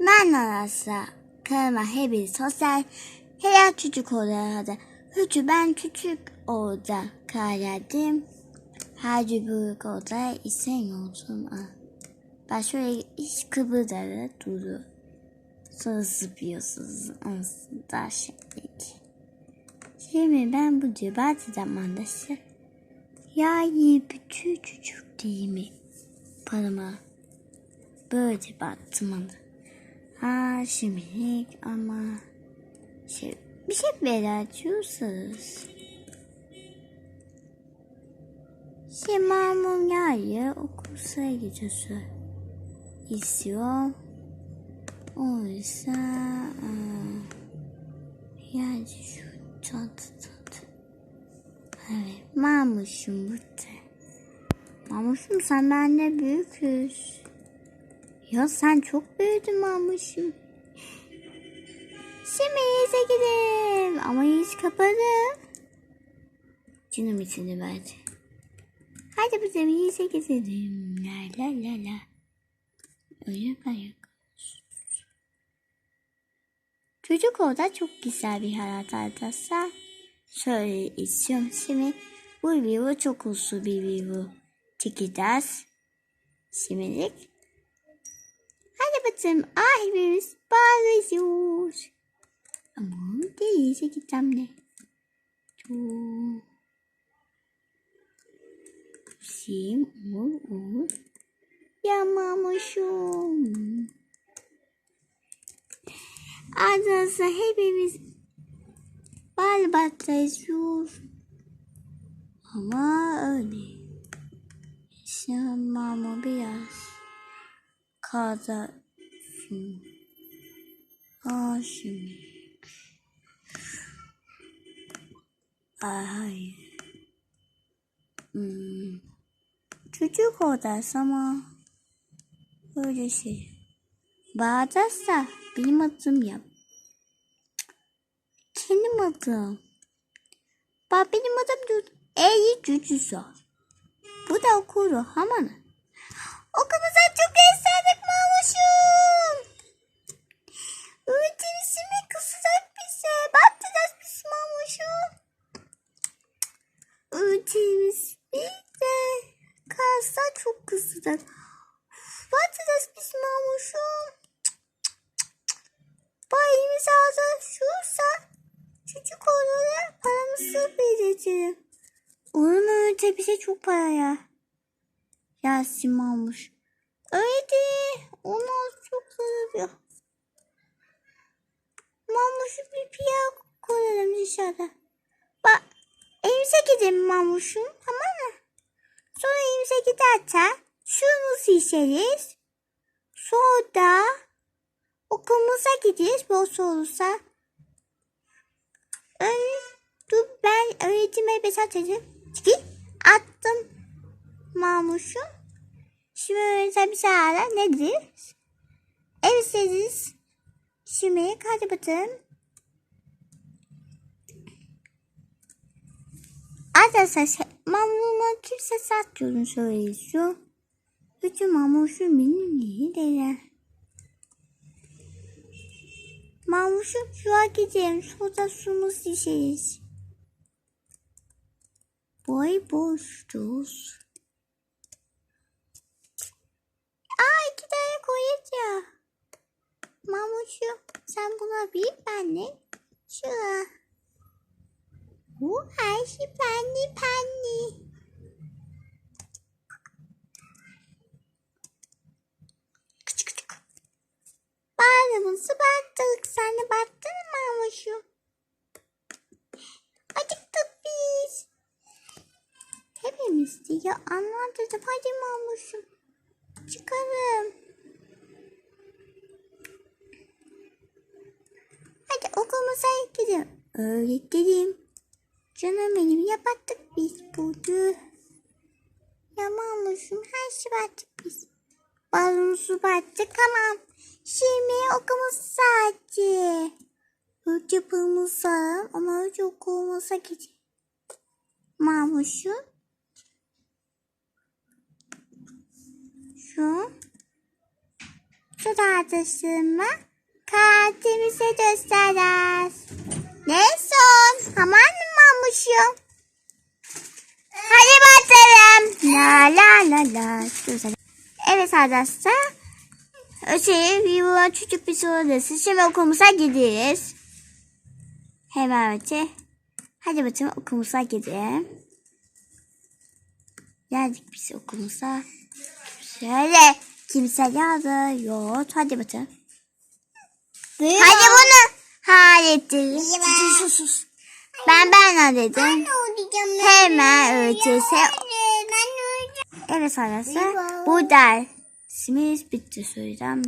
Manolası kanalıma hepiniz sosyal hayat çocuk olarak Hücü ben küçük orada kaynadım. Her büyük orada isen olsun. Ah. Ben şöyle hiç kıpırdadı duru. Sonra zıplıyorsunuz aslında şimdilik. Şimdi ben bu cübat zamanda şey- yani bütün çocuk değil mi? Parama böyle baktım ona. Ha şimdilik ama şey bir şey belirtiyorsunuz. Şey mamam yarı okulsa gideceğiz. İstiyor. Oysa aa, yani şu çantada. Evet mamuşum burada. Mamuşum sen bende büyüküz. Ya sen çok büyüdün mamuşum. Şimdi yüze gidelim. Ama yüz kapalı. Canım içini verdi. Hadi bizim yüze gidelim. La la la la. Öyle ayak. Çocuk orada çok güzel bir hayat arkadaşlar. Şöyle istiyorum. Şimdi bu video çok uzun bir video çekeceğiz. Şimdilik Hadi bakalım. Ah hepimiz bağırıyoruz. Ama değilse gideceğim ne? Çok. Sim, ur, ur. Yamamışım. Arkadaşlar hepimiz balbattayız. Ama öyle. Yaşamamı biraz kazarsın. Aa şimdi. Ay. Hmm. Çocuk odası ama öyle şey. Bağırsa benim adım yap. Benim adım. Bak benim adım. Eyi Cücüsü. Bu da okuru Hamanı. Okulumuza çok eserdik mamuşum. Öğretmenisi mi kısacak bize? Bakacağız biz mamuşum. Öğretmenimiz kalsa çok kısacak. Bakacağız biz mamuşum. Bayimiz ağzı şursa çocuk olarak paramızı vereceğim. Onun önce bize çok para ya. Yasin almış. Öyle onu çok seviyor. Mamuşu bir piyav koyalım dışarıda. Bak evimize gidelim mamuşum tamam mı? Sonra evimize giderken suyumuzu içeriz. Sonra da okulumuza gideriz boş olursa. Ön, dur ben öğretime mesaj edeyim. Çıkı attım mamuşum. Bir şeyler nedir? Evsiziz. Şimdi hadi bakalım. Arkadaşlar şey, mamuma kimse satıyorsun söylüyor. Bütün mamuşum benim değil değil. Mamuşum şu an gideceğim. Soda sumuz içeriz. Boy boşuz. Sen buna bir ben de şuna. Bu her şey penni penni. Küçük küçük. Bağrımızı battık. Sen de battın mı mamuşum? Acıktık biz. Hepimiz diye anlatacağım. Hadi mamuşum. Çıkalım. Hadi gidelim. Öğretmenim. Canım benim yapattık biz burada. Yamamışım her şey battık biz. Balonumuzu battık tamam. Şimdi okumuz saati. Üç yapımız sağlam ama üç okulumuza gidelim. Mamuşum. Şu. Şu tartışma kalbimize gösterer. Arkadaşlar. Şey, bir çocuk bir sorudası. Şimdi okulumuza gideriz. Hemen önce. Hadi bakalım okulumuza gidelim. Geldik biz okulumuza. Şöyle kimse geldi. Yok. Hadi bakalım. Hadi bunu hallettik. Sus sus sus. Ben ben dedim. Hemen ötesi. Evet arkadaşlar. Bu dersimiz bitti söyleyeceğim.